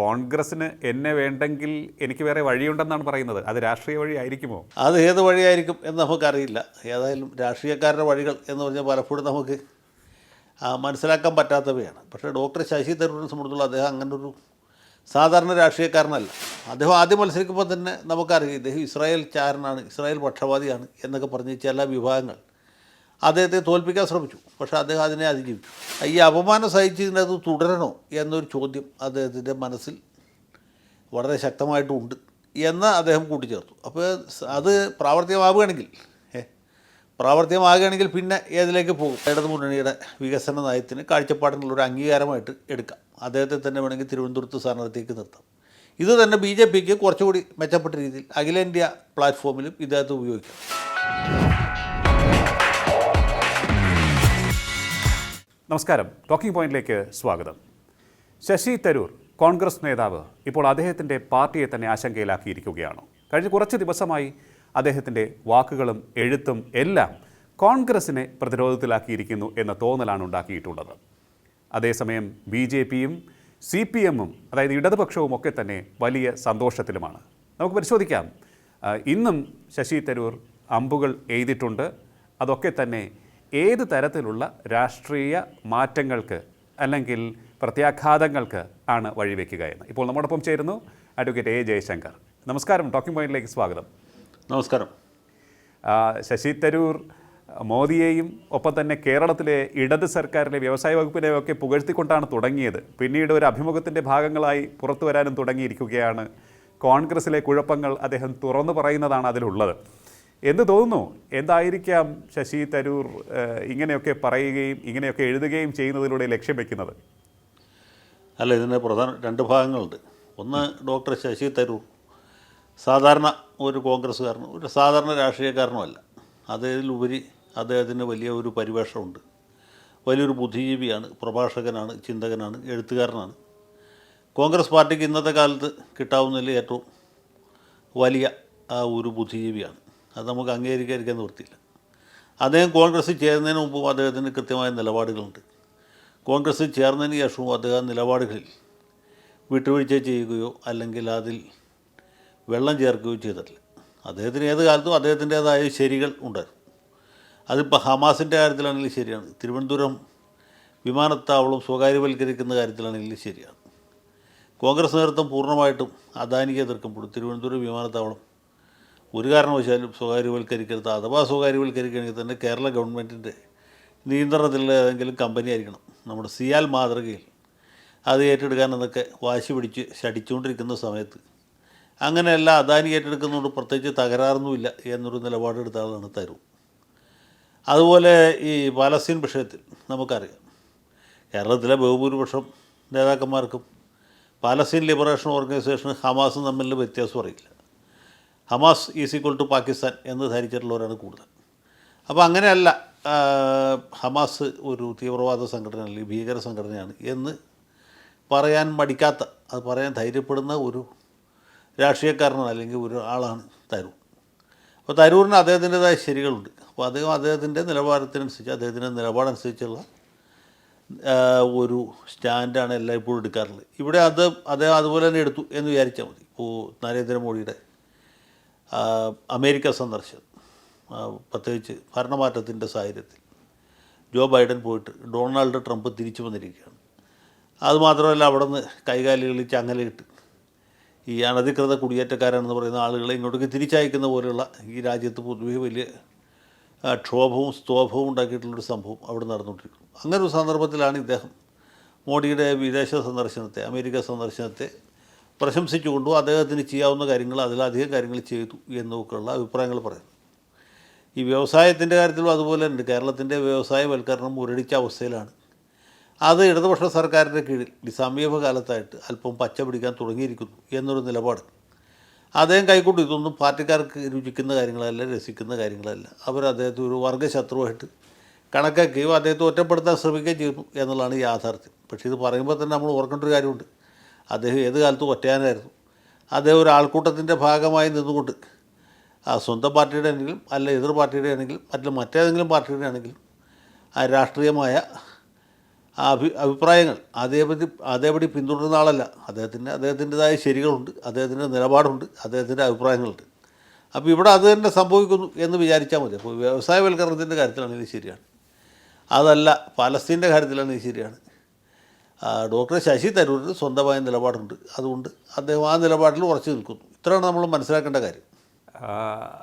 കോൺഗ്രസിന് എന്നെ വേണ്ടെങ്കിൽ എനിക്ക് വേറെ വഴിയുണ്ടെന്നാണ് പറയുന്നത്. അത് രാഷ്ട്രീയ വഴി ആയിരിക്കുമോ അത് ഏത് വഴിയായിരിക്കും എന്ന് നമുക്കറിയില്ല. ഏതായാലും രാഷ്ട്രീയക്കാരുടെ വഴികൾ എന്ന് പറഞ്ഞാൽ പലപ്പോഴും നമുക്ക് മനസ്സിലാക്കാൻ പറ്റാത്തവയാണ്. പക്ഷേ ഡോക്ടർ ശശി തരൂരിനെ സംബന്ധിച്ചുള്ള അദ്ദേഹം അങ്ങനെ ഒരു സാധാരണ രാഷ്ട്രീയക്കാരനല്ല. അദ്ദേഹം ആദ്യം മത്സരിക്കുമ്പോൾ തന്നെ നമുക്കറിയാം ഇദ്ദേഹം ഇസ്രായേൽ ചാരനാണ് ഇസ്രായേൽ പക്ഷപാതിയാണ് എന്നൊക്കെ പറഞ്ഞ് ചില വിഭാഗങ്ങൾ അദ്ദേഹത്തെ തോൽപ്പിക്കാൻ ശ്രമിച്ചു. പക്ഷേ അദ്ദേഹം അതിനെ അതിജീവിച്ചു. ഈ അപമാനം സഹിച്ചതിനത് തുടരണോ എന്നൊരു ചോദ്യം അദ്ദേഹത്തിന്റെ മനസ്സിൽ വളരെ ശക്തമായിട്ടുണ്ട് എന്ന് അദ്ദേഹം കൂട്ടിച്ചേർത്തു. അപ്പോൾ അത് പ്രാവർത്തികമാവുകയാണെങ്കിൽ പ്രാവർത്തികമാകുകയാണെങ്കിൽ പിന്നെ ഏതിലേക്ക് പോകും? ഇടതു മുന്നണിയുടെ വികസന നയത്തിന് കാഴ്ചപ്പാടിനുള്ള ഒരു അംഗീകാരമായിട്ട് എടുക്കാം. അദ്ദേഹത്തെ തന്നെ വേണമെങ്കിൽ തിരുവനന്തപുരത്ത് സ്ഥാനാർത്ഥിക്ക് നിർത്താം. ഇത് തന്നെ ബി ജെ പിക്ക് കുറച്ചുകൂടി മെച്ചപ്പെട്ട രീതിയിൽ അഖിലേന്ത്യാ പ്ലാറ്റ്ഫോമിലും ഇദ്ദേഹത്തെ ഉപയോഗിക്കാം. നമസ്കാരം. ടോക്കിംഗ് പോയിന്റിലേക്ക് സ്വാഗതം. ശശി തരൂർ കോൺഗ്രസ് നേതാവ് ഇപ്പോൾ അദ്ദേഹത്തിന്റെ പാർട്ടിയെ തന്നെ ആശങ്കയിലാക്കിയിരിക്കുകയാണ്. കഴിഞ്ഞ കുറച്ച് ദിവസമായി അദ്ദേഹത്തിന്റെ വാക്കുകളും എഴുത്തും എല്ലാം കോൺഗ്രസിനെ പ്രതിരോധത്തിലാക്കിയിരിക്കുന്നു എന്ന തോന്നലാണ് ഉണ്ടാക്കിയിട്ടുള്ളത്. അതേസമയം ബി ജെ പിയും സി പി എമ്മും അതായത് ഇടതുപക്ഷവും ഒക്കെ തന്നെ വലിയ സന്തോഷത്തിലുമാണ്. നമുക്ക് പരിശോധിക്കാം. ഇന്നും ശശി തരൂർ അമ്പുകൾ എഴുതിയിട്ടുണ്ട്. അതൊക്കെ തന്നെ ഏത് തരത്തിലുള്ള രാഷ്ട്രീയ മാറ്റങ്ങൾക്ക് അല്ലെങ്കിൽ പ്രത്യാഘാതങ്ങൾക്ക് ആണ് വഴിവെക്കുക എന്ന്. ഇപ്പോൾ നമ്മോടൊപ്പം ചേരുന്നു അഡ്വക്കേറ്റ് എ ജയശങ്കർ. നമസ്കാരം ടോക്കിംഗ് പോയിന്റിലേക്ക് സ്വാഗതം. നമസ്കാരം. ശശി തരൂർ മോദിയെയും ഒപ്പം തന്നെ കേരളത്തിലെ ഇടത് സർക്കാരിലെ വ്യവസായ വകുപ്പിനെയും ഒക്കെ പുകഴ്ത്തിക്കൊണ്ടാണ് തുടങ്ങിയത്. പിന്നീട് ഒരു അഭിമുഖത്തിന്റെ ഭാഗങ്ങളായി പുറത്തു വരാനും തുടങ്ങിയിരിക്കുകയാണ്. കോൺഗ്രസിലെ കുഴപ്പങ്ങൾ അദ്ദേഹം തുറന്നു പറയുന്നതാണ് അതിലുള്ളത്. എന്ത് തോന്നുന്നു. എന്തായിരിക്കാം ശശി തരൂർ ഇങ്ങനെയൊക്കെ പറയുകയും ഇങ്ങനെയൊക്കെ എഴുതുകയും ചെയ്യുന്നതിലൂടെ ലക്ഷ്യം വെക്കുന്നത്? അല്ല ഇതിന്റെ പ്രധാന രണ്ട് ഭാഗങ്ങളുണ്ട്. ഒന്ന് ഡോക്ടർ ശശി തരൂർ. സാധാരണ ഒരു കോൺഗ്രസ്സുകാരനും ഒരു സാധാരണ രാഷ്ട്രീയക്കാരനുമല്ല അതിലുപരി അദ്ദേഹത്തിന് വലിയ ഒരു പരിവേഷമുണ്ട്. വലിയൊരു ബുദ്ധിജീവിയാണ് പ്രഭാഷകനാണ് ചിന്തകനാണ് എഴുത്തുകാരനാണ്. കോൺഗ്രസ് പാർട്ടിക്ക് ഇന്നത്തെ കാലത്ത് കിട്ടാവുന്നതിൽ ഏറ്റവും വലിയ ആ ഒരു ബുദ്ധിജീവിയാണ്. അത് നമുക്ക് അംഗീകരിക്കാതിരിക്കാൻ നിവൃത്തിയില്ല. അദ്ദേഹം കോൺഗ്രസ്സിൽ ചേരുന്നതിന് മുമ്പും അദ്ദേഹത്തിന് കൃത്യമായ നിലപാടുകളുണ്ട്. കോൺഗ്രസ്സിൽ ചേർന്നതിന് ശേഷവും അദ്ദേഹം നിലപാടുകളിൽ വിട്ടുവീഴ്ച ചെയ്യുകയോ അല്ലെങ്കിൽ അതിൽ വെള്ളം ചേർക്കുകയോ ചെയ്തിട്ടില്ല. അദ്ദേഹത്തിന് ഏത് കാലത്തും അദ്ദേഹത്തിന്റേതായ ശരികൾ ഉണ്ടായിരുന്നു. അതിപ്പോൾ ഹമാസിന്റെ കാര്യത്തിലാണെങ്കിലും ശരിയാണ്. തിരുവനന്തപുരം വിമാനത്താവളം സ്വകാര്യവൽക്കരിക്കുന്ന കാര്യത്തിലാണെങ്കിലും ശരിയാണ്. കോൺഗ്രസ് നേതൃത്വം പൂർണമായിട്ടും അദാനിക്ക് എതിർക്കുമ്പോൾ തിരുവനന്തപുരം വിമാനത്താവളം ഒരു കാരണവശാലും സ്വകാര്യവൽക്കരിക്കരുത്. അഥവാ സ്വകാര്യവൽക്കരിക്കണമെങ്കിൽ തന്നെ കേരള ഗവൺമെന്റിന്റെ നിയന്ത്രണത്തിലുള്ള ഏതെങ്കിലും കമ്പനി ആയിരിക്കണം. നമ്മുടെ സിയാൽ മാതൃകയിൽ അത് ഏറ്റെടുക്കാൻ എന്നൊക്കെ വാശി പിടിച്ച് ശടിച്ചുകൊണ്ടിരിക്കുന്ന സമയത്ത് അങ്ങനെയല്ല അദാനി ഏറ്റെടുക്കുന്നതുകൊണ്ട് പ്രത്യേകിച്ച് തകരാറൊന്നുമില്ല എന്നൊരു നിലപാടെടുത്ത ആളാണ് തരൂ. അതുപോലെ ഈ പാലസ്തീൻ വിഷയത്തിൽ നമുക്കറിയാം. കേരളത്തിലെ ബഹുഭൂരിപക്ഷം നേതാക്കന്മാർക്കും പാലസ്തീൻ ലിബറേഷൻ ഓർഗനൈസേഷൻ ഹമാസും തമ്മിൽ വ്യത്യാസം അറിയില്ല. Hamas is equal to Pakistan എന്ന് ധരിച്ചിട്ടുള്ളവരാണ് കൂടുതൽ. അപ്പോൾ അങ്ങനെയല്ല ഹമാസ് ഒരു തീവ്രവാദ സംഘടന അല്ലെങ്കിൽ ഭീകര സംഘടനയാണ് എന്ന് പറയാൻ മടിക്കാത്ത അത് പറയാൻ ധൈര്യപ്പെടുന്ന ഒരു രാഷ്ട്രീയക്കാരനാണ് അല്ലെങ്കിൽ ഒരു ആളാണ് തരൂർ. അപ്പോൾ തരൂരിന് അദ്ദേഹത്തിന്റെതായ ശരികളുണ്ട്. അപ്പോൾ അദ്ദേഹം അദ്ദേഹത്തിന്റെ നിലവാരത്തിനനുസരിച്ച് അദ്ദേഹത്തിന്റെ നിലപാടനുസരിച്ചുള്ള ഒരു സ്റ്റാൻഡാണ് എല്ലായ്പ്പോഴും എടുക്കാറുള്ളത്. ഇവിടെ അത് അദ്ദേഹം അതുപോലെ തന്നെ എടുത്തു എന്ന് വിചാരിച്ചാൽ മതി. ഇപ്പോൾ നരേന്ദ്രമോദിയുടെ അമേരിക്ക സന്ദർശനം. പ്രത്യേകിച്ച് ഭരണമാറ്റത്തിന്റെ സാഹചര്യത്തിൽ. ജോ ബൈഡൻ പോയിട്ട് ഡൊണാൾഡ് ട്രംപ് തിരിച്ചു വന്നിരിക്കുകയാണ്. അതുമാത്രമല്ല അവിടെ നിന്ന് കൈകാലികളിൽ ചങ്ങലയിട്ട് ഈ അനധികൃത കുടിയേറ്റക്കാരാണെന്ന് പറയുന്ന ആളുകളെ ഇങ്ങോട്ടേക്ക് തിരിച്ചയക്കുന്ന പോലെയുള്ള ഈ രാജ്യത്ത് പൊതുവേ വലിയ ക്ഷോഭവും സ്തോഭവും ഉണ്ടാക്കിയിട്ടുള്ളൊരു സംഭവം അവിടെ നടന്നുകൊണ്ടിരിക്കുന്നു. അങ്ങനെ ഒരു സന്ദർഭത്തിലാണ് ഇദ്ദേഹം മോഡിയുടെ വിദേശ സന്ദർശനത്തെ അമേരിക്ക സന്ദർശനത്തെ പ്രശംസിച്ചുകൊണ്ടും അദ്ദേഹത്തിന് ചെയ്യാവുന്ന കാര്യങ്ങൾ അതിലധികം കാര്യങ്ങൾ ചെയ്തു എന്നൊക്കെയുള്ള അഭിപ്രായങ്ങൾ പറയുന്നു. ഈ വ്യവസായത്തിന്റെ കാര്യത്തിലും അതുപോലെ തന്നെ കേരളത്തിന്റെ വ്യവസായവൽക്കരണം മുരടിച്ച അവസ്ഥയിലാണ്. അത് ഇടതുപക്ഷ സർക്കാരിന്റെ കീഴിൽ ഈ സമീപകാലത്തായിട്ട് അല്പം പച്ച പിടിക്കാൻ തുടങ്ങിയിരിക്കുന്നു എന്നൊരു നിലപാട്. അദ്ദേഹം കൈക്കൊണ്ട് ഇതൊന്നും പാർട്ടിക്കാർക്ക് രുചിക്കുന്ന കാര്യങ്ങളല്ല രസിക്കുന്ന കാര്യങ്ങളല്ല. അവർ അദ്ദേഹത്തെ ഒരു വർഗശത്രുവായിട്ട് കണക്കാക്കുകയും അദ്ദേഹത്തെ ഒറ്റപ്പെടുത്താൻ ശ്രമിക്കുകയും ചെയ്യുന്നു എന്നുള്ളതാണ് യാഥാർത്ഥ്യം. പക്ഷേ ഇത് പറയുമ്പോൾ തന്നെ നമ്മൾ ഓർക്കേണ്ട ഒരു കാര്യമുണ്ട്. അദ്ദേഹം ഏത് കാലത്തും ഒറ്റയാനായിരുന്നു. അദ്ദേഹം ഒരു ആൾക്കൂട്ടത്തിന്റെ ഭാഗമായി നിന്നുകൊണ്ട് ആ സ്വന്തം പാർട്ടിയുടെ ആണെങ്കിലും അല്ല എതിർ പാർട്ടിയുടെ ആണെങ്കിലും അല്ല മറ്റേതെങ്കിലും പാർട്ടിയുടെ ആണെങ്കിലും ആ രാഷ്ട്രീയമായ അഭി അഭിപ്രായങ്ങൾ അതേപടി അതേപടി പിന്തുടരുന്ന ആളല്ല. അദ്ദേഹത്തിന് അദ്ദേഹത്തിന്റെതായ ശരികളുണ്ട് അദ്ദേഹത്തിന്റെ നിലപാടുണ്ട് അദ്ദേഹത്തിന്റെ അഭിപ്രായങ്ങളുണ്ട്. അപ്പോൾ ഇവിടെ അത് തന്നെ സംഭവിക്കുന്നു എന്ന് വിചാരിച്ചാൽ മതി. അപ്പോൾ വ്യവസായവൽക്കരണത്തിന്റെ കാര്യത്തിലാണെങ്കിൽ ശരിയാണ്. അതല്ല പലസ്തീന്റെ കാര്യത്തിലാണെങ്കിൽ ശരിയാണ്. ഡോക്ടർ ശശി തരൂരിന് സ്വന്തമായ നിലപാടുണ്ട്. അതുകൊണ്ട് അദ്ദേഹം ആ നിലപാടിൽ ഉറച്ചു നിൽക്കുന്നു. ഇത്രയാണ് നമ്മൾ മനസ്സിലാക്കേണ്ട കാര്യം.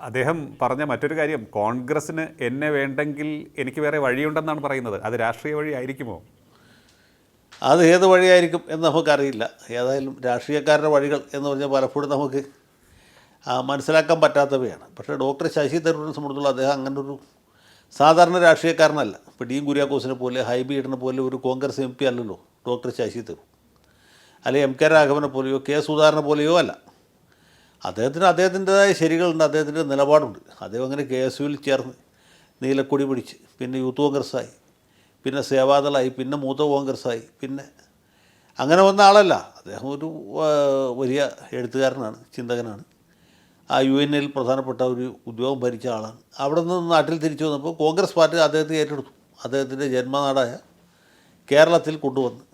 അദ്ദേഹം പറഞ്ഞ മറ്റൊരു കാര്യം കോൺഗ്രസ്സിന് എന്നെ വേണ്ടെങ്കിൽ എനിക്ക് വേറെ വഴിയുണ്ടെന്നാണ് പറയുന്നത്. അത് രാഷ്ട്രീയ വഴി ആയിരിക്കുമോ? അത് ഏത് വഴിയായിരിക്കും എന്ന് നമുക്കറിയില്ല. ഏതായാലും രാഷ്ട്രീയക്കാരുടെ വഴികൾ എന്ന് പറഞ്ഞാൽ പലപ്പോഴും നമുക്ക് മനസ്സിലാക്കാൻ പറ്റാത്തവയാണ്. പക്ഷേ ഡോക്ടർ ശശി തരൂരിനെ സംബന്ധിച്ചുള്ള അദ്ദേഹം അങ്ങനെ ഒരു സാധാരണ രാഷ്ട്രീയക്കാരനല്ല. ഇപ്പോൾ ഡി കുര്യാക്കോസിനെ പോലെ ഹൈബി ഈഡനെ പോലെ ഒരു കോൺഗ്രസ് എം പി അല്ലല്ലോ. ഡോക്ടർ ശശി തരൂർ. അല്ലെങ്കിൽ എം കെ രാഘവനെ പോലെയോ കെ സുധാകരനെ പോലെയോ അല്ല. അദ്ദേഹത്തിന് അദ്ദേഹത്തിന്റെതായ ശരികളുണ്ട് അദ്ദേഹത്തിന്റെ നിലപാടുണ്ട്. അദ്ദേഹം അങ്ങനെ കെ എസ് യുവിൽ ചേർന്ന് നീലക്കൊടി പിടിച്ച് പിന്നെ യൂത്ത് കോൺഗ്രസ്സായി പിന്നെ സേവാദളായി പിന്നെ മൂത്ത കോൺഗ്രസ്സായി പിന്നെ അങ്ങനെ വന്ന ആളല്ല. അദ്ദേഹം ഒരു വലിയ എഴുത്തുകാരനാണ് ചിന്തകനാണ്. ആ യു എൻ എൽ പ്രധാനപ്പെട്ട ഒരു ഉദ്യോഗം ഭരിച്ച ആളാണ്. അവിടെ നിന്ന് നാട്ടിൽ തിരിച്ചു വന്നപ്പോൾ കോൺഗ്രസ് പാർട്ടി അദ്ദേഹത്തെ ഏറ്റെടുത്തു. അദ്ദേഹത്തിന്റെ ജന്മനാടായ കേരളത്തിൽ കൊണ്ടുവന്ന്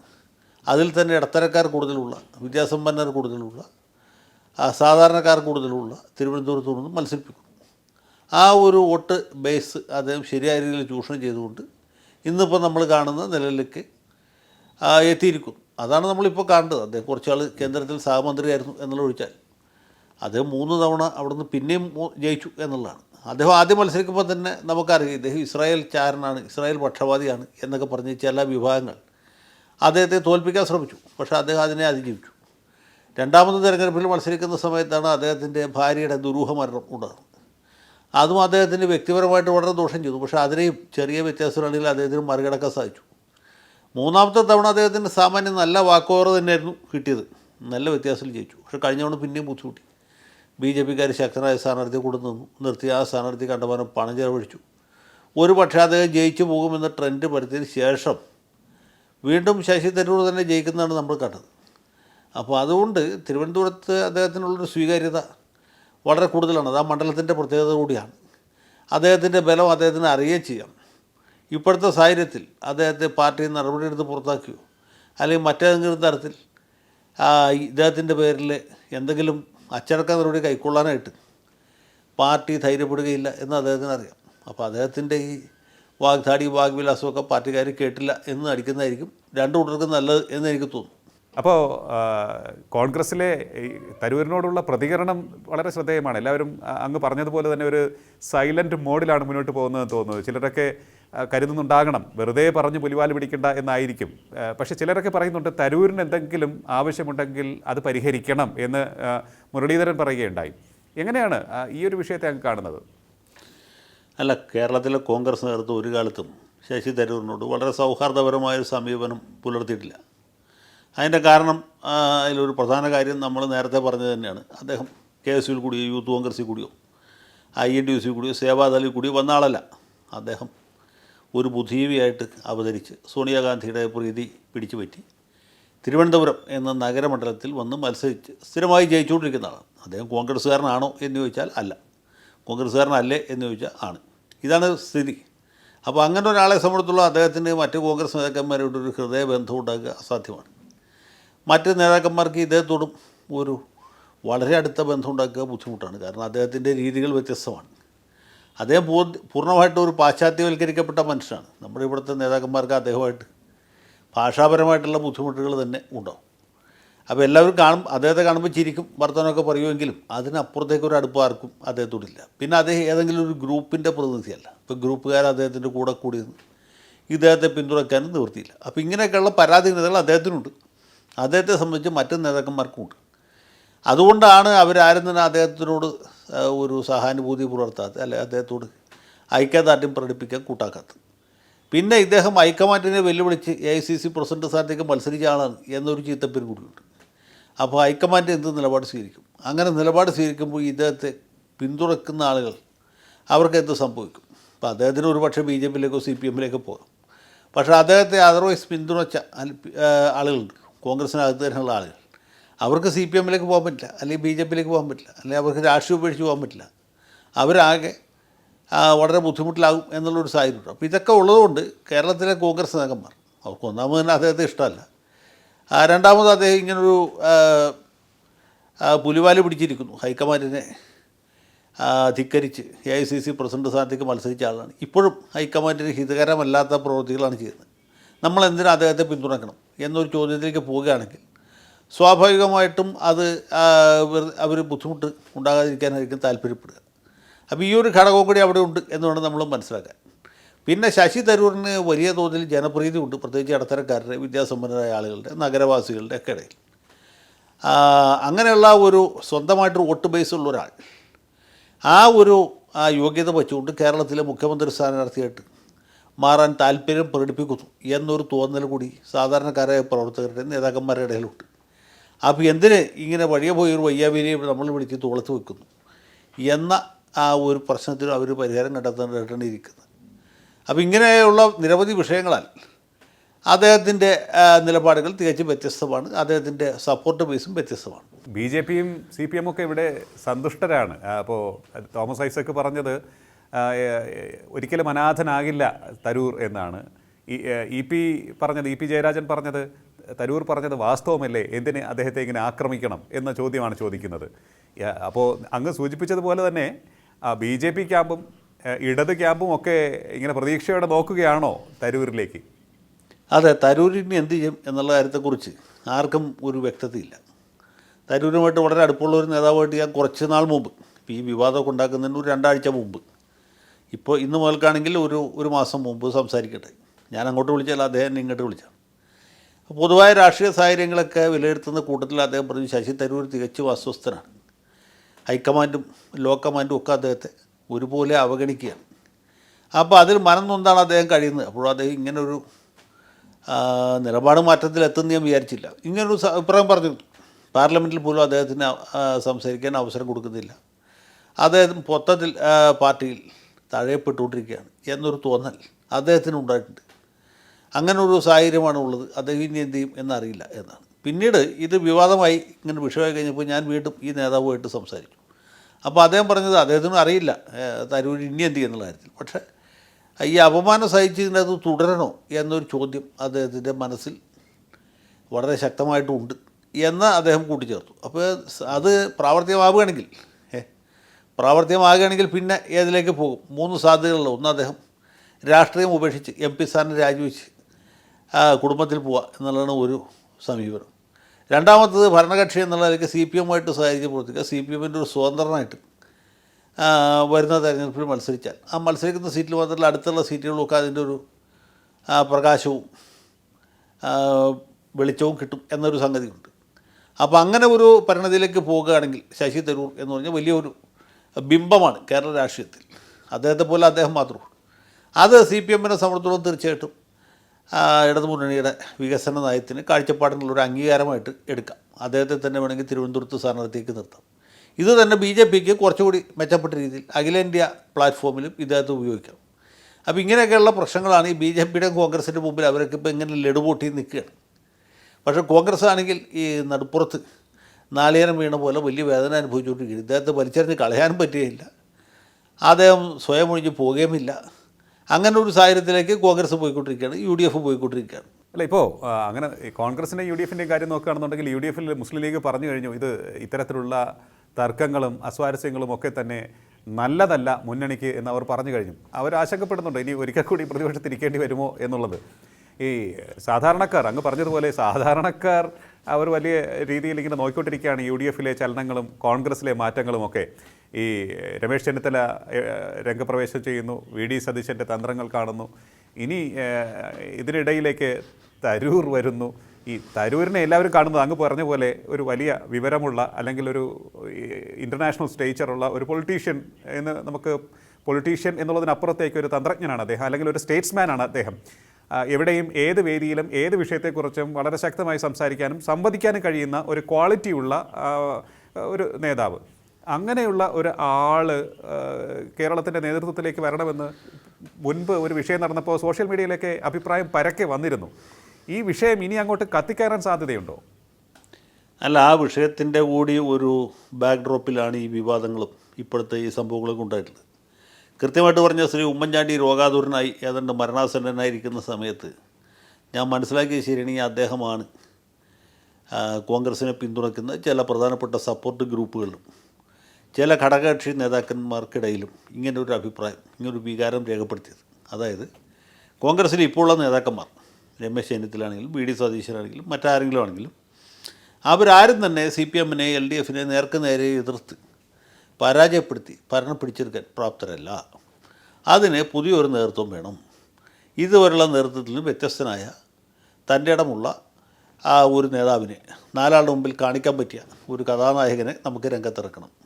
അതിൽ തന്നെ ഇടത്തരക്കാർ കൂടുതലുള്ള വിദ്യാസമ്പന്നർ കൂടുതലുള്ള സാധാരണക്കാർ കൂടുതലുള്ള തിരുവനന്തപുരത്തു നിന്ന് മത്സരിപ്പിക്കും ആ ഒരു വോട്ട് ബേസ് അദ്ദേഹം ശരിയായ രീതിയിൽ ചൂഷണം ചെയ്തുകൊണ്ട് ഇന്നിപ്പോൾ നമ്മൾ കാണുന്ന നിലയിലേക്ക് എത്തിയിരിക്കും അതാണ് നമ്മളിപ്പോൾ കാണുന്നത്. അദ്ദേഹം കുറച്ചാൾ കേന്ദ്രത്തിൽ സഹമന്ത്രിയായിരുന്നു എന്നുള്ള ഒഴിച്ചാൽ. അദ്ദേഹം മൂന്ന് തവണ അവിടുന്ന് പിന്നെയും ജയിച്ചു എന്നുള്ളതാണ്. അദ്ദേഹം ആദ്യം മത്സരിക്കുമ്പോൾ തന്നെ നമുക്കറിയാം ഇദ്ദേഹം ഇസ്രായേൽ ചാരനാണ് ഇസ്രായേൽ പക്ഷപാതിയാണ് എന്നൊക്കെ പറഞ്ഞ് ചില വിഭാഗങ്ങൾ അദ്ദേഹത്തെ തോൽപ്പിക്കാൻ ശ്രമിച്ചു. പക്ഷേ അദ്ദേഹം അതിനെ അതിജീവിച്ചു. രണ്ടാമത് തിരഞ്ഞെടുപ്പിൽ മത്സരിക്കുന്ന സമയത്താണ് അദ്ദേഹത്തിന്റെ ഭാര്യയുടെ ദുരൂഹ മരണം ഉണ്ടാകുന്നത് അതും അദ്ദേഹത്തിന് വ്യക്തിപരമായിട്ട് വളരെ ദോഷം ചെയ്തു. പക്ഷേ അതിനെയും ചെറിയ വ്യത്യാസമാണെങ്കിൽ അദ്ദേഹത്തിന് മറികടക്കാൻ സാധിച്ചു. മൂന്നാമത്തെ തവണ അദ്ദേഹത്തിന് സാമാന്യം നല്ല വാക്കോവർ തന്നെയായിരുന്നു കിട്ടിയത്. നല്ല വ്യത്യാസത്തിൽ ജയിച്ചു. പക്ഷേ കഴിഞ്ഞ തവണ പിന്നെയും ബുദ്ധിമുട്ടി. ബി ജെ പിക്കാർ ശക്തനായ സ്ഥാനാർത്ഥിയെ കൂടെ നിന്നു നിർത്തി. ആ സ്ഥാനാർത്ഥി കണ്ടമാനം പണം ചെലവഴിച്ചു. ഒരു പക്ഷേ അദ്ദേഹം ജയിച്ചു പോകുമെന്ന ട്രെൻഡ് പരത്തിയതിന് ശേഷം വീണ്ടും ശശി തരൂർ തന്നെ ജയിക്കുന്നതാണ് നമ്മൾ കണ്ടത്. അപ്പോൾ അതുകൊണ്ട് തിരുവനന്തപുരത്ത് അദ്ദേഹത്തിനുള്ളൊരു സ്വീകാര്യത വളരെ കൂടുതലാണ്. അത് ആ മണ്ഡലത്തിന്റെ പ്രത്യേകത കൂടിയാണ്. അദ്ദേഹത്തിന്റെ ബലം അദ്ദേഹത്തിന് അറിയുകയും ചെയ്യാം. ഇപ്പോഴത്തെ സാഹചര്യത്തിൽ അദ്ദേഹത്തെ പാർട്ടി നടപടിയെടുത്ത് പുറത്താക്കിയോ? അല്ലെങ്കിൽ മറ്റേതെങ്കിലും തരത്തിൽ ഇദ്ദേഹത്തിന്റെ പേരിൽ എന്തെങ്കിലും അച്ചടക്ക നടപടി കൈക്കൊള്ളാനായിട്ട് പാർട്ടി ധൈര്യപ്പെടുകയില്ല എന്ന് അദ്ദേഹത്തിന് അറിയാം. അപ്പോൾ അദ്ദേഹത്തിന്റെ ഈ വാഗ്ദാടി വാഗ്വിലാസമൊക്കെ പാർട്ടിക്കാർ കേട്ടില്ല എന്ന് അടിക്കുന്നതായിരിക്കും രണ്ടു കൂട്ടർക്കും നല്ലത് എന്ന് എനിക്ക് തോന്നുന്നു അപ്പോൾ കോൺഗ്രസ്സിലെ തരൂരിനോടുള്ള പ്രതികരണം വളരെ ശ്രദ്ധേയമാണ്. എല്ലാവരും അങ്ങ് പറഞ്ഞതുപോലെ തന്നെ ഒരു സൈലന്റ് മോഡിലാണ് മുന്നോട്ട് പോകുന്നതെന്ന് തോന്നുന്നത് ചിലരൊക്കെ കരുതുന്നുണ്ടാകണം. വെറുതെ പറഞ്ഞ് പുലിവാൽ പിടിക്കേണ്ട എന്നായിരിക്കും. പക്ഷേ ചിലരൊക്കെ പറയുന്നുണ്ട് തരൂരിന് എന്തെങ്കിലും ആവശ്യമുണ്ടെങ്കിൽ അത് പരിഹരിക്കണം എന്ന് മുരളീധരൻ പറയുകയുണ്ടായി. എങ്ങനെയാണ് ഈ ഒരു വിഷയത്തെ അങ്ങ് കാണുന്നത്? അല്ല കേരളത്തിലെ കോൺഗ്രസ് നേതൃത്വം ഒരു കാലത്തും ശശി തരൂരിനോട് വളരെ സൗഹാർദ്ദപരമായ ഒരു സമീപനം പുലർത്തിയിട്ടില്ല. അതിന്റെ കാരണം അതിലൊരു പ്രധാന കാര്യം നമ്മൾ നേരത്തെ പറഞ്ഞത് തന്നെയാണ്. അദ്ദേഹം കെ എസ് യുവിൽ കൂടിയോ യൂത്ത് കോൺഗ്രസിൽ കൂടിയോ I N D U C കൂടിയോ സേവാദളിൽ കൂടിയോ വന്ന ആളല്ല. അദ്ദേഹം ഒരു ബുദ്ധിജീവിയായിട്ട് അവതരിച്ച് സോണിയാഗാന്ധിയുടെ പ്രീതി പിടിച്ചു പറ്റി തിരുവനന്തപുരം എന്ന നഗരമണ്ഡലത്തിൽ വന്ന് മത്സരിച്ച് സ്ഥിരമായി ജയിച്ചുകൊണ്ടിരിക്കുന്ന ആളാണ്. അദ്ദേഹം കോൺഗ്രസ്സുകാരനാണോ എന്ന് ചോദിച്ചാൽ അല്ല. കോൺഗ്രസ്സുകാരനല്ലേ എന്ന് ചോദിച്ചാൽ ആണ്. ഇതാണ് സ്ഥിതി. അപ്പോൾ അങ്ങനെ ഒരാളെ സംബന്ധിച്ചുള്ള അദ്ദേഹത്തിന് മറ്റ് കോൺഗ്രസ് നേതാക്കന്മാരോട് ഒരു ഹൃദയബന്ധം ഉണ്ടാക്കുക അസാധ്യമാണ്. മറ്റ് നേതാക്കന്മാർക്ക് ഇദ്ദേഹത്തോടും ഒരു വളരെ അടുത്ത ബന്ധം ഉണ്ടാക്കുക ബുദ്ധിമുട്ടാണ്. കാരണം അദ്ദേഹത്തിന്റെ രീതികൾ വ്യത്യസ്തമാണ്. അദ്ദേഹം പൂർ പൂർണമായിട്ടും ഒരു പാശ്ചാത്യവൽക്കരിക്കപ്പെട്ട മനുഷ്യനാണ്. നമ്മുടെ ഇവിടുത്തെ നേതാക്കന്മാർക്ക് അദ്ദേഹമായിട്ട് ഭാഷാപരമായിട്ടുള്ള ബുദ്ധിമുട്ടുകൾ തന്നെ ഉണ്ടാവും. അപ്പോൾ എല്ലാവരും കാണും അദ്ദേഹത്തെ കാണുമ്പോൾ ചിരിക്കും വർത്തമാനമൊക്കെ പറയുമെങ്കിലും അതിനപ്പുറത്തേക്ക് ഒരു അടുപ്പം ആർക്കും അദ്ദേഹത്തോടില്ല പിന്നെ അദ്ദേഹം ഏതെങ്കിലും ഒരു ഗ്രൂപ്പിന്റെ പ്രതിനിധിയല്ല. ഇപ്പോൾ ഗ്രൂപ്പുകാർ അദ്ദേഹത്തിന്റെ കൂടെ കൂടി ഇദ്ദേഹത്തെ പിന്തുണയ്ക്കാനും നിവൃത്തിയില്ല. അപ്പോൾ ഇങ്ങനെയൊക്കെയുള്ള പരാധീനതകൾ അദ്ദേഹത്തിനുണ്ട്. അദ്ദേഹത്തെ സംബന്ധിച്ച് മറ്റു നേതാക്കന്മാർക്കുമുണ്ട്. അതുകൊണ്ടാണ് അവരാരും തന്നെ അദ്ദേഹത്തിനോട് ഒരു സഹാനുഭൂതി പുലർത്താത്ത അല്ലെ അദ്ദേഹത്തോട് ഐക്യദാർഢ്യം പ്രകടിപ്പിക്കാൻ കൂട്ടാക്കാത്തത്. പിന്നെ ഇദ്ദേഹം ഹൈക്കമാൻഡിനെ വെല്ലുവിളിച്ച് A I C C president സ്ഥാനത്തേക്ക് മത്സരിച്ച ആളാണ് എന്നൊരു ചീത്തപ്പേര് കൂടിയുണ്ട്. അപ്പോൾ ഹൈക്കമാൻഡ് എന്ത് നിലപാട് സ്വീകരിക്കും? അങ്ങനെ നിലപാട് സ്വീകരിക്കുമ്പോൾ ഇദ്ദേഹത്തെ പിന്തുണക്കുന്ന ആളുകൾ അവർക്ക് എന്ത് സംഭവിക്കും? അപ്പോൾ അദ്ദേഹത്തിന് ഒരു പക്ഷേ ബി ജെ പിയിലേക്കോ സി പി എമ്മിലേക്കോ പോകാം. പക്ഷേ അദ്ദേഹത്തെ അതർവൈസ് പിന്തുണച്ച ആളുകളുണ്ട്. കോൺഗ്രസിനകത്ത് തന്നെയുള്ള ആളുകൾ. അവർക്ക് സി പി എമ്മിലേക്ക് പോകാൻ പറ്റില്ല. അല്ലെങ്കിൽ ബി ജെ പിയിലേക്ക് പോകാൻ പറ്റില്ല. അല്ലെങ്കിൽ അവർക്ക് രാഷ്ട്രീയം ഉപേക്ഷിച്ച് പോകാൻ പറ്റില്ല. അവരാകെ വളരെ ബുദ്ധിമുട്ടിലാകും എന്നുള്ളൊരു സാഹചര്യമുണ്ട് അപ്പോൾ ഇതൊക്കെ ഉള്ളതുകൊണ്ട് കേരളത്തിലെ കോൺഗ്രസ് നേതാക്കന്മാർ അവർക്ക് ഒന്നാമത് തന്നെ അദ്ദേഹത്തെ ഇഷ്ടമല്ല. രണ്ടാമത് അദ്ദേഹം ഇങ്ങനൊരു പുലിവാൽ പിടിച്ചിരിക്കുന്നു. ഹൈക്കമാൻഡിനെ ധിക്കരിച്ച് A I C C president സ്ഥാനത്തേക്ക് മത്സരിച്ച ആളാണ്. ഇപ്പോഴും ഹൈക്കമാൻഡിന് ഹിതകരമല്ലാത്ത പ്രവൃത്തികളാണ് ചെയ്യുന്നത്. നമ്മൾ എന്തിനാ അദ്ദേഹത്തെ പിന്തുണക്കണം എന്നൊരു ചോദ്യത്തിലേക്ക് പോവുകയാണെങ്കിൽ സ്വാഭാവികമായിട്ടും അത് അവർ ബുദ്ധിമുട്ട് ഉണ്ടാകാതിരിക്കാനായിരിക്കും താല്പര്യപ്പെടുക. അപ്പോൾ ഈ ഒരു ഘടകവും കൂടി അവിടെ ഉണ്ട് എന്ന് വേണം നമ്മൾ മനസ്സിലാക്കാൻ. പിന്നെ ശശി തരൂരിന് വലിയ തോതിൽ ജനപ്രീതി ഉണ്ട് പ്രത്യേകിച്ച് ഇടത്തരക്കാരുടെ വിദ്യാസമ്പന്നരായ ആളുകളുടെ നഗരവാസികളുടെ ഒക്കെ ഇടയിൽ. അങ്ങനെയുള്ള ഒരു സ്വന്തമായിട്ടൊരു വോട്ട് ബേസ് ഉള്ള ഒരാൾ. ആ ഒരു ആ യോഗ്യത വെച്ചുകൊണ്ട് കേരളത്തിലെ മുഖ്യമന്ത്രി സ്ഥാനാർത്ഥിയായിട്ട് മാറാൻ താല്പര്യം പ്രകടിപ്പിക്കുന്നു എന്നൊരു തോന്നൽ കൂടി സാധാരണക്കാരായ പ്രവർത്തകരുടെ നേതാക്കന്മാരുടെ ഇടയിലുണ്ട്. അപ്പോൾ എന്തിന് ഇങ്ങനെ വഴിയെ പോയി ഒരു വയ്യാവിരിയെ നമ്മൾ വിളിച്ച് തോളത്ത് വെക്കുന്നു? എന്ന ആ ഒരു പ്രശ്നത്തിന് അവർ പരിഹാരം കണ്ടെത്തേണ്ടതായിട്ടാണ് ഇരിക്കുന്നത്. അപ്പോൾ ഇങ്ങനെയുള്ള നിരവധി വിഷയങ്ങളാൽ അദ്ദേഹത്തിന്റെ നിലപാടുകൾ തികച്ചും വ്യത്യസ്തമാണ്. അദ്ദേഹത്തിന്റെ സപ്പോർട്ട് ബേസും വ്യത്യസ്തമാണ്. ബി ജെ പിയും സി പി എമ്മൊക്കെ ഇവിടെ സന്തുഷ്ടരാണ്. അപ്പോൾ തോമസ് ഐസക്ക് പറഞ്ഞത് ഒരിക്കലും അനാഥനാകില്ല തരൂർ എന്നാണ്. ഇ പി പറഞ്ഞത് ഇ പി ജയരാജൻ പറഞ്ഞത് തരൂർ പറഞ്ഞത് വാസ്തവമല്ലേ? എന്തിന് അദ്ദേഹത്തെ ഇങ്ങനെ ആക്രമിക്കണം എന്ന ചോദ്യമാണ് ചോദിക്കുന്നത്. അപ്പോൾ അങ്ങ് സൂചിപ്പിച്ചതുപോലെ തന്നെ ബി ജെ പി ക്യാമ്പും ഇടത് ക്യാമ്പും ഒക്കെ ഇങ്ങനെ പ്രതീക്ഷയോടെ നോക്കുകയാണോ തരൂരിലേക്ക്? അതെ തരൂരിന് എന്ത് ചെയ്യും എന്നുള്ള കാര്യത്തെക്കുറിച്ച് ആർക്കും ഒരു വ്യക്തതയില്ല. തരൂരുമായിട്ട് വളരെ അടുപ്പമുള്ള ഒരു നേതാവായിട്ട് ഞാൻ കുറച്ച് നാൾ മുമ്പ് ഈ വിവാദമൊക്കെ ഉണ്ടാക്കുന്നതിന് ഒരു രണ്ടാഴ്ച മുമ്പ് ഇപ്പോൾ ഇന്ന് മുതൽക്കാണെങ്കിൽ ഒരു ഒരു മാസം മുമ്പ് സംസാരിക്കട്ടെ. ഞാൻ അങ്ങോട്ട് വിളിച്ചാൽ അദ്ദേഹം ഇങ്ങോട്ട് വിളിച്ചാണ് പൊതുവായ രാഷ്ട്രീയ സാഹചര്യങ്ങളൊക്കെ വിലയിരുത്തുന്ന കൂട്ടത്തിൽ അദ്ദേഹം പറഞ്ഞു ശശി തരൂർ തികച്ചും അസ്വസ്ഥനാണ്. ഹൈക്കമാൻഡും ലോ കമാൻഡും ഒക്കെ അദ്ദേഹത്തെ ഒരുപോലെ അവഗണിക്കുകയാണ് അപ്പോൾ അതിൽ മനം നൊന്താണ് അദ്ദേഹം കഴിയുന്നത്. അപ്പോഴും അദ്ദേഹം ഇങ്ങനൊരു നിലപാട് മാറ്റത്തിൽ എത്തുമെന്ന് ഞാൻ വിചാരിച്ചില്ല. ഇങ്ങനൊരു അഭിപ്രായം പറഞ്ഞു. പാർലമെന്റിൽ പോലും അദ്ദേഹത്തിന് സംസാരിക്കാൻ അവസരം കൊടുക്കുന്നില്ല. അദ്ദേഹം പൊത്തത്തിൽ പാർട്ടിയിൽ തഴയപ്പെട്ടുകൊണ്ടിരിക്കുകയാണ് എന്നൊരു തോന്നൽ അദ്ദേഹത്തിന് ഉണ്ടായിട്ടുണ്ട്. അങ്ങനെ ഒരു സാഹചര്യമാണ് ഉള്ളത്. അദ്ദേഹം ഇനി എന്ത് ചെയ്യും എന്നറിയില്ല എന്നാണ്. പിന്നീട് ഇത് വിവാദമായി ഇങ്ങനെ വിഷയമായി കഴിഞ്ഞപ്പോൾ ഞാൻ വീണ്ടും ഈ നേതാവുമായിട്ട് സംസാരിച്ചു അപ്പോൾ അദ്ദേഹം പറഞ്ഞത് അദ്ദേഹത്തിന് അറിയില്ല. തരൂർ ഇനി എന്ത് ചെയ്യുന്നുള്ള കാര്യത്തിൽ. പക്ഷേ ഈ അപമാനം സഹിച്ചതിനകത്ത് തുടരണോ എന്നൊരു ചോദ്യം അദ്ദേഹത്തിന്റെ മനസ്സിൽ വളരെ ശക്തമായിട്ടുണ്ട് എന്ന് അദ്ദേഹം കൂട്ടിച്ചേർത്തു. അപ്പോൾ അത് പ്രാവർത്തികമാവുകയാണെങ്കിൽ പ്രാവർത്തികമാകുകയാണെങ്കിൽ പിന്നെ ഏതിലേക്ക് പോകും? മൂന്ന് സാധ്യതകളുള്ള ഒന്ന് അദ്ദേഹം രാഷ്ട്രീയം ഉപേക്ഷിച്ച് എം പി സ്ഥാനം രാജിവെച്ച് കുടുംബത്തിൽ പോവുക എന്നുള്ളതാണ് ഒരു സമീപനം. രണ്ടാമത്തത് ഭരണകക്ഷി എന്നുള്ള നിലയ്ക്ക് സി പി എമ്മുമായിട്ട് സഹകരിച്ച് പ്രവർത്തിക്കുക. സി പി എമ്മിന്റെ ഒരു സ്വതന്ത്രനായിട്ട് വരുന്ന തെരഞ്ഞെടുപ്പിൽ മത്സരിച്ചാൽ. ആ മത്സരിക്കുന്ന സീറ്റിൽ മാത്രമല്ല അടുത്തുള്ള സീറ്റുകളൊക്കെ അതിന്റെ ഒരു പ്രകാശവും വെളിച്ചവും കിട്ടും എന്നൊരു സംഗതിയുണ്ട്. അപ്പോൾ അങ്ങനെ ഒരു പരിണതിയിലേക്ക് പോകുകയാണെങ്കിൽ ശശി തരൂർ എന്ന് പറഞ്ഞാൽ വലിയൊരു ബിംബമാണ് കേരള രാഷ്ട്രീയത്തിൽ. അദ്ദേഹത്തെ പോലെ അദ്ദേഹം മാത്രമാണ് അത് സി പി എമ്മിനെ സംബന്ധിച്ചിടത്തോളം തീർച്ചയായിട്ടും ആ, ഇടതുമുന്നണിയുടെ വികസന നയത്തിന് കാഴ്ചപ്പാടിനുള്ളൊരു അംഗീകാരമായിട്ട് എടുക്കാം. അദ്ദേഹത്തെ തന്നെ വേണമെങ്കിൽ തിരുവനന്തപുരത്ത് സ്ഥാനാർത്ഥിക്ക് നിർത്താം. ഇത് തന്നെ ബി ജെ പിക്ക് കുറച്ചുകൂടി മെച്ചപ്പെട്ട രീതിയിൽ അഖിലേന്ത്യാ പ്ലാറ്റ്ഫോമിലും ഇദ്ദേഹത്തെ ഉപയോഗിക്കാം. അപ്പോൾ ഇങ്ങനെയൊക്കെയുള്ള പ്രശ്നങ്ങളാണ് ഈ ബി ജെ പിയുടെയും കോൺഗ്രസിന്റെ മുമ്പിൽ അവരൊക്കെ ഇപ്പോൾ ഇങ്ങനെ ലഡുപൊട്ടി നിൽക്കുകയാണ്. പക്ഷേ കോൺഗ്രസ് ആണെങ്കിൽ ഈ നടുപ്പുറത്ത് നാളികേരം വീണ പോലെ വലിയ വേദന അനുഭവിച്ചുകൊണ്ടിരിക്കുകയാണ്. ഇദ്ദേഹത്തെ വലിച്ചെറിഞ്ഞ് കളയാനും പറ്റുകയില്ല. അദ്ദേഹം സ്വയം ഒഴിഞ്ഞ് പോവുകയുമില്ല. അങ്ങനെ ഒരു സാഹചര്യത്തിലേക്ക് കോൺഗ്രസ് പോയിക്കൊണ്ടിരിക്കുകയാണ് യു ഡി എഫ് പോയിക്കൊണ്ടിരിക്കുകയാണ്. അല്ല ഇപ്പോൾ അങ്ങനെ കോൺഗ്രസിന്റെ യു ഡി എഫിന്റെയും കാര്യം നോക്കുകയാണെന്നുണ്ടെങ്കിൽ യു ഡി എഫിൽ മുസ്ലിം ലീഗ് പറഞ്ഞു കഴിഞ്ഞു ഇത് ഇത്തരത്തിലുള്ള തർക്കങ്ങളും അസ്വാരസ്യങ്ങളും ഒക്കെ തന്നെ നല്ലതല്ല മുന്നണിക്ക് എന്ന് അവർ പറഞ്ഞു കഴിഞ്ഞു. അവർ ആശങ്കപ്പെടുന്നുണ്ട് ഇനി ഒരിക്കൽ കൂടി പ്രതിപക്ഷത്തിരിക്കേണ്ടി വരുമോ എന്നുള്ളത്. ഈ സാധാരണക്കാർ അങ്ങ് പറഞ്ഞതുപോലെ സാധാരണക്കാർ അവർ വലിയ രീതിയിൽ ഇങ്ങനെ നോക്കിക്കൊണ്ടിരിക്കുകയാണ് യു ഡി എഫിലെ ചലനങ്ങളും കോൺഗ്രസിലെ മാറ്റങ്ങളും ഒക്കെ ഈ രമേശ് ചെന്നിത്തല രംഗപ്രവേശം ചെയ്യുന്നു വി ഡി സതീശന്റെ തന്ത്രങ്ങൾ കാണുന്നു. ഇനി ഇതിനിടയിലേക്ക് തരൂർ വരുന്നു. ഈ തരൂരിനെ എല്ലാവരും കാണുന്നത് അങ്ങ് പറഞ്ഞ പോലെ ഒരു വലിയ വിവരമുള്ള അല്ലെങ്കിൽ ഒരു ഇന്റർനാഷണൽ സ്റ്റേച്ചറുള്ള ഒരു പൊളിറ്റീഷ്യൻ എന്ന് നമുക്ക് പൊളിറ്റീഷ്യൻ എന്നുള്ളതിനപ്പുറത്തേക്ക് ഒരു തന്ത്രജ്ഞനാണ് അദ്ദേഹം അല്ലെങ്കിൽ ഒരു സ്റ്റേറ്റ്സ്മാനാണ് അദ്ദേഹം. എവിടെയും ഏത് വേദിയിലും ഏത് വിഷയത്തെക്കുറിച്ചും വളരെ ശക്തമായി സംസാരിക്കാനും സംവദിക്കാനും കഴിയുന്ന ഒരു ക്വാളിറ്റിയുള്ള ഒരു നേതാവ്. അങ്ങനെയുള്ള ഒരു ആൾ കേരളത്തിന്റെ നേതൃത്വത്തിലേക്ക് വരണമെന്ന് മുൻപ് ഒരു വിഷയം നടന്നപ്പോൾ സോഷ്യൽ മീഡിയയിലൊക്കെ അഭിപ്രായം പരക്കെ വന്നിരുന്നു. ഈ വിഷയം ഇനി അങ്ങോട്ട് കത്തിക്കയറാൻ സാധ്യതയുണ്ടോ? അല്ല ആ വിഷയത്തിന്റെ കൂടി ഒരു ബാക്ക്ഡ്രോപ്പിലാണ് ഈ വിവാദങ്ങളും ഇപ്പോഴത്തെ ഈ സംഭവങ്ങളൊക്കെ ഉണ്ടായിട്ടുള്ളത്. കൃത്യമായിട്ട് പറഞ്ഞ ശ്രീ ഉമ്മൻചാണ്ടി രോഗാതുരനായി ഏതാണ്ട് മരണാസന്നനായിരിക്കുന്ന സമയത്ത് ഞാൻ മനസ്സിലാക്കിയത് ശരിയാണെങ്കിൽ അദ്ദേഹമാണ് കോൺഗ്രസിനെ പിന്തുണയ്ക്കുന്ന ചില പ്രധാനപ്പെട്ട സപ്പോർട്ട് ഗ്രൂപ്പുകളിലും ചില ഘടകകക്ഷി നേതാക്കന്മാർക്കിടയിലും ഇങ്ങനെ ഒരു അഭിപ്രായം ഇങ്ങനൊരു വികാരം രേഖപ്പെടുത്തിയത്. അതായത് കോൺഗ്രസ്സിൽ ഇപ്പോഴുള്ള നേതാക്കന്മാർ രമേശ് ചെന്നിത്തലാണെങ്കിലും ബി ഡി സതീശനാണെങ്കിലും മറ്റാരെങ്കിലും ആണെങ്കിലും അവരാരും തന്നെ സി പി എമ്മിനെ എൽ ഡി എഫിനെ നേർക്ക് നേരെ എതിർത്ത് പരാജയപ്പെടുത്തി ഭരണം പിടിച്ചെടുക്കാൻ പ്രാപ്തരല്ല. അതിന് പുതിയൊരു നേതൃത്വം വേണം. ഇതുവരെയുള്ള നേതൃത്വത്തിൽ നിന്ന് വ്യത്യസ്തനായ തന്റെ ഇടമുള്ള ആ ഒരു നേതാവിനെ നാലാളുടെ മുമ്പിൽ കാണിക്കാൻ പറ്റിയ ഒരു കഥാനായകനെ നമുക്ക് രംഗത്തിറക്കണം.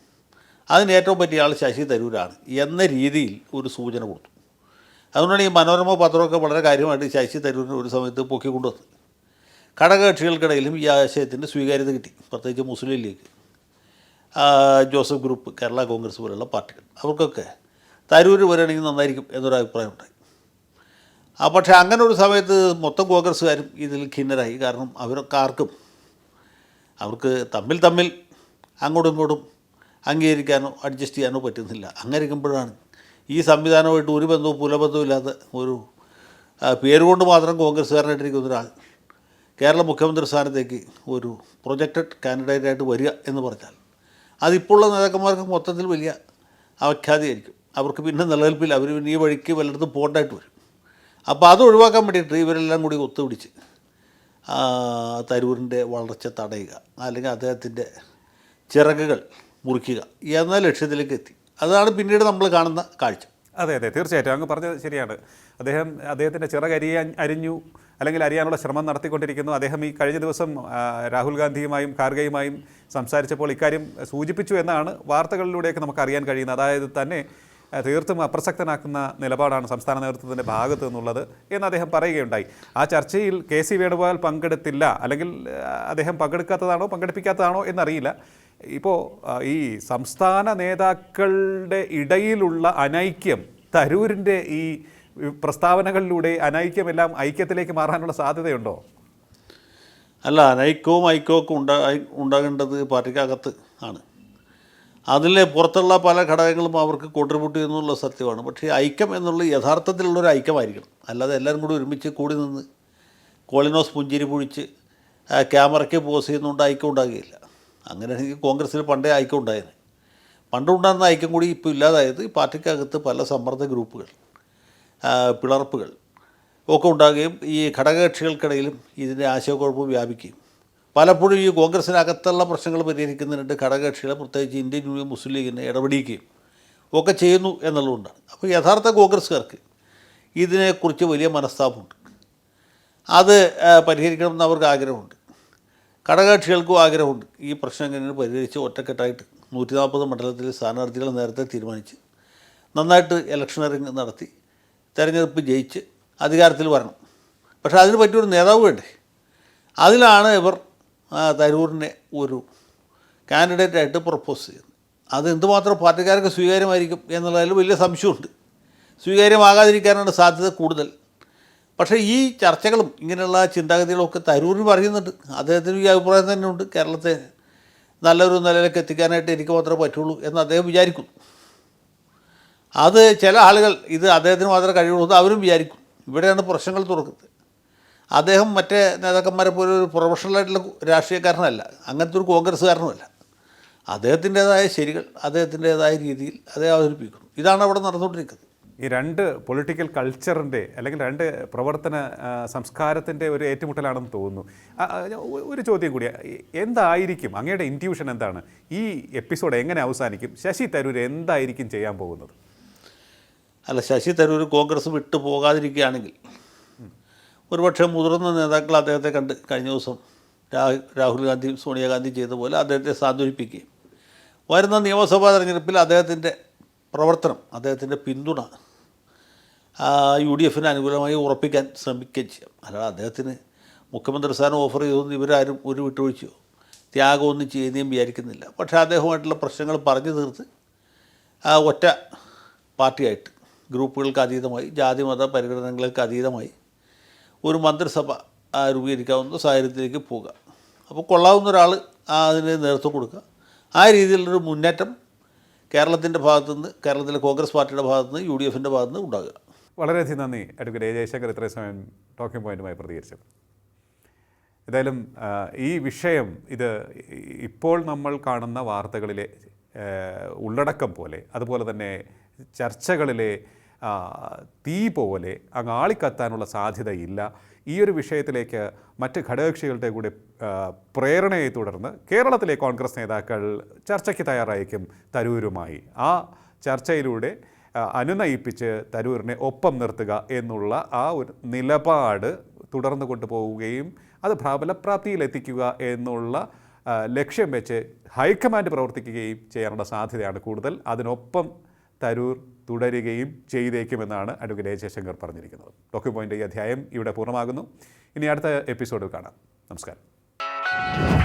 അതിന് ഏറ്റവും പറ്റിയ ആൾ ശശി തരൂരാണ് എന്ന രീതിയിൽ ഒരു സൂചന കൊടുത്തു. അതുകൊണ്ടാണ് ഈ മനോരമ പത്രമൊക്കെ വളരെ കാര്യമായിട്ട് ശശി തരൂരിനെ ഒരു സമയത്ത് പൊക്കിക്കൊണ്ടുവന്നത് ഘടകകക്ഷികൾക്കിടയിലും ഈ ആശയത്തിന്റെ സ്വീകാര്യത കിട്ടി പ്രത്യേകിച്ച് മുസ്ലിം ലീഗ് ജോസഫ് ഗ്രൂപ്പ് കേരള കോൺഗ്രസ് പോലുള്ള പാർട്ടികൾ. അവർക്കൊക്കെ തരൂർ വരികയാണെങ്കിൽ നന്നായിരിക്കും എന്നൊരു അഭിപ്രായം ഉണ്ടായി. ആ പക്ഷേ അങ്ങനെ ഒരു സമയത്ത് മൊത്തം കോൺഗ്രസ്സുകാരും ഇതിൽ ഖിന്നരായി. കാരണം അവരൊക്കെ ആർക്കും അവർക്ക് തമ്മിൽ തമ്മിൽ അങ്ങോട്ടും ഇങ്ങോട്ടും അംഗീകരിക്കാനോ അഡ്ജസ്റ്റ് ചെയ്യാനോ പറ്റുന്നില്ല. അങ്ങനെ ഇരിക്കുമ്പോഴാണ് ഈ സംവിധാനമായിട്ട് ഒരു ബന്ധവും പുലബന്ധവും ഇല്ലാത്ത ഒരു പേരുകൊണ്ട് മാത്രം കോൺഗ്രസ്സുകാരനായിട്ടിരിക്കുന്ന ഒരാൾ കേരള മുഖ്യമന്ത്രി സ്ഥാനത്തേക്ക് ഒരു പ്രൊജക്റ്റഡ് കാൻഡിഡേറ്റായിട്ട് വരിക എന്ന് പറഞ്ഞാൽ അതിപ്പോഴുള്ള നേതാക്കന്മാർക്ക് മൊത്തത്തിൽ വലിയ അവഖ്യാതിയായിരിക്കും. അവർക്ക് പിന്നെ നിലനിൽപ്പില്ല. അവർ പിന്നെ ഈ വഴിക്ക് വല്ലയിടത്തും പോകേണ്ടതായിട്ട് വരും. അപ്പോൾ അത് ഒഴിവാക്കാൻ വേണ്ടിയിട്ട് ഇവരെല്ലാം കൂടി ഒത്തുപിടിച്ച് തരൂരിന്റെ വളർച്ച തടയുക അല്ലെങ്കിൽ അദ്ദേഹത്തിന്റെ ചിറകുകൾ മുറിക്കുക എന്ന ലക്ഷ്യത്തിലേക്ക് എത്തി. അതാണ് പിന്നീട് നമ്മൾ കാണുന്ന കാഴ്ച. അതെ അതെ. തീർച്ചയായിട്ടും. അങ്ങ് പറഞ്ഞത് ശരിയാണ്. അദ്ദേഹം അദ്ദേഹത്തിന്റെ ചിറകരിയാൻ അരിഞ്ഞു അല്ലെങ്കിൽ അറിയാനുള്ള ശ്രമം നടത്തിക്കൊണ്ടിരിക്കുന്നു. അദ്ദേഹം ഈ കഴിഞ്ഞ ദിവസം രാഹുൽ ഗാന്ധിയുമായും ഖാർഗെയുമായും സംസാരിച്ചപ്പോൾ ഇക്കാര്യം സൂചിപ്പിച്ചു എന്നാണ് വാർത്തകളിലൂടെയൊക്കെ നമുക്ക് അറിയാൻ കഴിയുന്നത്. അതായത് തന്നെ തീർത്തും അപ്രസക്തനാക്കുന്ന നിലപാടാണ് സംസ്ഥാന നേതൃത്വത്തിന്റെ ഭാഗത്ത് നിന്നുള്ളത് എന്ന് അദ്ദേഹം പറയുകയുണ്ടായി. ആ ചർച്ചയിൽ കെ സി വേണുഗോപാൽ പങ്കെടുത്തില്ല. അല്ലെങ്കിൽ അദ്ദേഹം പങ്കെടുക്കാത്തതാണോ പങ്കെടുപ്പിക്കാത്തതാണോ എന്നറിയില്ല. ഇപ്പോൾ ഈ സംസ്ഥാന നേതാക്കളുടെ ഇടയിലുള്ള അനൈക്യം തരൂരിന്റെ ഈ പ്രസ്താവനകളിലൂടെ അനൈക്യമെല്ലാം ഐക്യത്തിലേക്ക് മാറാനുള്ള സാധ്യതയുണ്ടോ? അല്ല അനൈക്യവും ഐക്യവും ഉണ്ടായി ഉണ്ടാകേണ്ടത് പാർട്ടിക്കകത്ത് ആണ്. അതിലെ പുറത്തുള്ള പല ഘടകങ്ങളും അവർക്ക് കോൺട്രിബ്യൂട്ട് ചെയ്യുന്നുള്ള സത്യമാണ്. പക്ഷേ ഐക്യം എന്നുള്ള യഥാർത്ഥത്തിലുള്ളൊരു ഐക്യമായിരിക്കണം. അല്ലാതെ എല്ലാവരും കൂടി ഒരുമിച്ച് കൂടി നിന്ന് കോളിനോസ് പുഞ്ചിരി പൊഴിച്ച് ക്യാമറയ്ക്ക് പോസ് ചെയ്യുന്നതുകൊണ്ട് ഐക്യം ഉണ്ടാകുകയില്ല. അങ്ങനെയാണെങ്കിൽ കോൺഗ്രസ്സിൽ പണ്ടേ ഐക്യം ഉണ്ടായിരുന്നു. പണ്ടുണ്ടായിരുന്ന ഐക്യം കൂടി ഇപ്പോൾ ഇല്ലാതായത് ഈ പാർട്ടിക്കകത്ത് പല സമ്മർദ്ദ ഗ്രൂപ്പുകൾ പിളർപ്പുകൾ ഒക്കെ ഉണ്ടാകുകയും ഈ ഘടകകക്ഷികൾക്കിടയിലും ഇതിന്റെ ആശയക്കുഴപ്പം വ്യാപിക്കുകയും. പലപ്പോഴും ഈ കോൺഗ്രസ്സിനകത്തുള്ള പ്രശ്നങ്ങൾ പരിഹരിക്കുന്നതിനായിട്ട് ഘടകകക്ഷികളെ പ്രത്യേകിച്ച് ഇന്ത്യൻ യൂണിയൻ മുസ്ലിം ലീഗിനെ ഇടപെടിക്കുകയും ഒക്കെ ചെയ്യുന്നു എന്നുള്ളതുകൊണ്ടാണ്. അപ്പോൾ യഥാർത്ഥ കോൺഗ്രസ്സുകാർക്ക് ഇതിനെക്കുറിച്ച് വലിയ മനസ്താപമുണ്ട്. അത് പരിഹരിക്കണമെന്ന് അവർക്ക് ആഗ്രഹമുണ്ട്. ഘടകകക്ഷികൾക്കും ആഗ്രഹമുണ്ട്. ഈ പ്രശ്നം എങ്ങനെ പരിഹരിച്ച് ഒറ്റക്കെട്ടായിട്ട് നൂറ്റി നാൽപ്പത് മണ്ഡലത്തിൽ സ്ഥാനാർത്ഥികൾ നേരത്തെ തീരുമാനിച്ച് നന്നായിട്ട് ഇലക്ഷനറിങ് നടത്തി തെരഞ്ഞെടുപ്പ് ജയിച്ച് അധികാരത്തിൽ വരണം. പക്ഷേ അതിന് പറ്റിയൊരു നേതാവ് വേണ്ടേ? അതിലാണ് ഇവർ തരൂരിനെ ഒരു കാൻഡിഡേറ്റായിട്ട് പ്രപ്പോസ് ചെയ്യുന്നത്. അത് എന്തുമാത്രം പാർട്ടിക്കാർക്ക് സ്വീകാര്യമായിരിക്കും എന്നുള്ളതിൽ വലിയ സംശയമുണ്ട്. സ്വീകാര്യമാകാതിരിക്കാനാണ് സാധ്യത കൂടുതൽ. പക്ഷേ ഈ ചർച്ചകളും ഇങ്ങനെയുള്ള ചിന്താഗതികളൊക്കെ തരൂരിന് പറയുന്നുണ്ട്. അദ്ദേഹത്തിന് ഈ അഭിപ്രായം തന്നെയുണ്ട്. കേരളത്തെ നല്ലൊരു നിലയിലേക്ക് എത്തിക്കാനായിട്ട് എനിക്ക് മാത്രമേ പറ്റുള്ളൂ എന്ന് അദ്ദേഹം വിചാരിക്കുന്നു. അത് ചില ആളുകൾ ഇത് അദ്ദേഹത്തിന് മാത്രമേ കഴിയുള്ളൂ എന്ന് അവരും വിചാരിക്കും. ഇവിടെയാണ് പ്രശ്നങ്ങൾ തുറക്കുന്നത്. അദ്ദേഹം മറ്റേ നേതാക്കന്മാരെ പോലെ ഒരു പ്രൊഫഷണലായിട്ടുള്ള രാഷ്ട്രീയക്കാരനല്ല. അങ്ങനത്തെ ഒരു കോൺഗ്രസ്സുകാരനുമല്ല. അദ്ദേഹത്തിന്റേതായ ശരികൾ അദ്ദേഹത്തിന്റേതായ രീതിയിൽ അദ്ദേഹം അവതരിപ്പിക്കുന്നു. ഇതാണ് അവിടെ നടന്നുകൊണ്ടിരിക്കുന്നത്. ഈ രണ്ട് പൊളിറ്റിക്കൽ കൾച്ചറിന്റെ അല്ലെങ്കിൽ രണ്ട് പ്രവർത്തന സംസ്കാരത്തിന്റെ ഒരു ഏറ്റുമുട്ടലാണെന്ന് തോന്നുന്നു. ഒരു ചോദ്യം കൂടി. എന്തായിരിക്കും അങ്ങയുടെ ഇന്റ്യൂഷൻ എന്താണ്? ഈ എപ്പിസോഡ് എങ്ങനെ അവസാനിക്കും? ശശി തരൂർ എന്തായിരിക്കും ചെയ്യാൻ പോകുന്നത്? അല്ല ശശി തരൂർ കോൺഗ്രസ് വിട്ടു പോകാതിരിക്കുകയാണെങ്കിൽ ഒരുപക്ഷെ മുതിർന്ന നേതാക്കൾ അദ്ദേഹത്തെ കണ്ട് കഴിഞ്ഞ ദിവസം രാഹുൽ ഗാന്ധി സോണിയാഗാന്ധി ചെയ്ത പോലെ അദ്ദേഹത്തെ സാന്ത്വനിപ്പിക്കുകയും. വരുന്ന നിയമസഭാ തെരഞ്ഞെടുപ്പിൽ അദ്ദേഹത്തിന്റെ പ്രവർത്തനം അദ്ദേഹത്തിന്റെ പിന്തുണ യു ഡി എഫിന് അനുകൂലമായി ഉറപ്പിക്കാൻ ശ്രമിക്കുകയും ചെയ്യാം. അല്ലാതെ അദ്ദേഹത്തിന് മുഖ്യമന്ത്രി സ്ഥാനം ഓഫർ ചെയ്തൊന്നും ഇവരാരും ഒരു വിട്ടുവീഴ്ചയോ ത്യാഗമൊന്നും ചെയ്യുന്നതും വിചാരിക്കുന്നില്ല. പക്ഷേ അദ്ദേഹവുമായിട്ടുള്ള പ്രശ്നങ്ങൾ പറഞ്ഞു തീർത്ത് ഒറ്റ പാർട്ടിയായിട്ട് ഗ്രൂപ്പുകൾക്ക് അതീതമായി ജാതി മത പരിഗണനകൾക്ക് അതീതമായി ഒരു മന്ത്രിസഭ രൂപീകരിക്കാവുന്ന സാഹചര്യത്തിലേക്ക് പോവുക. അപ്പോൾ കൊള്ളാവുന്ന ഒരാൾ അതിന് നേതൃത്വം കൊടുക്കുക. ആ രീതിയിലുള്ളൊരു മുന്നേറ്റം കേരളത്തിന്റെ ഭാഗത്തുനിന്ന് കേരളത്തിലെ കോൺഗ്രസ് പാർട്ടിയുടെ ഭാഗത്തുനിന്ന് യു ഡി എഫിന്റെ ഭാഗത്തുനിന്ന് ഉണ്ടാകുക. വളരെയധികം നന്ദി അഡ്വക്കേറ്റ് എ. ജയശങ്കർ ഇത്രയും സമയം ടോക്കിംഗ് പോയിന്റുമായി പ്രതികരിച്ചത്. എന്തായാലും ഈ വിഷയം ഇത് ഇപ്പോൾ നമ്മൾ കാണുന്ന വാർത്തകളിലെ ഉള്ളടക്കം പോലെ അതുപോലെ തന്നെ ചർച്ചകളിലെ തീ പോലെ അങ്ങ് ആളിക്കത്താനുള്ള സാധ്യതയില്ല. ഈ ഒരു വിഷയത്തിലേക്ക് മറ്റ് ഘടകകക്ഷികളുടെ കൂടി പ്രേരണയെ തുടർന്ന് കേരളത്തിലെ കോൺഗ്രസ് നേതാക്കൾ ചർച്ചയ്ക്ക് തയ്യാറായിരിക്കും തരൂരുമായി. ആ ചർച്ചയിലൂടെ അനുനയിപ്പിച്ച് തരൂരിനെ ഒപ്പം നിർത്തുക എന്നുള്ള ആ ഒരു നിലപാട് തുടർന്നു കൊണ്ടുപോവുകയും അത് ഫലപ്രാപ്തിയിലെത്തിക്കുക എന്നുള്ള ലക്ഷ്യം വെച്ച് ഹൈക്കമാൻഡ് പ്രവർത്തിക്കുകയും ചെയ്യാനുള്ള സാധ്യതയാണ് കൂടുതൽ. അതിനൊപ്പം തരൂർ തുടരുകയും ചെയ്തേക്കുമെന്നാണ് അഡ്വക്കേറ്റ് ജയശങ്കർ പറഞ്ഞിരിക്കുന്നത്. ഡോക്യുമെന്റ് ഈ അധ്യായം ഇവിടെ പൂർണമാകുന്നു. ഇനി അടുത്ത എപ്പിസോഡിൽ കാണാം. നമസ്കാരം.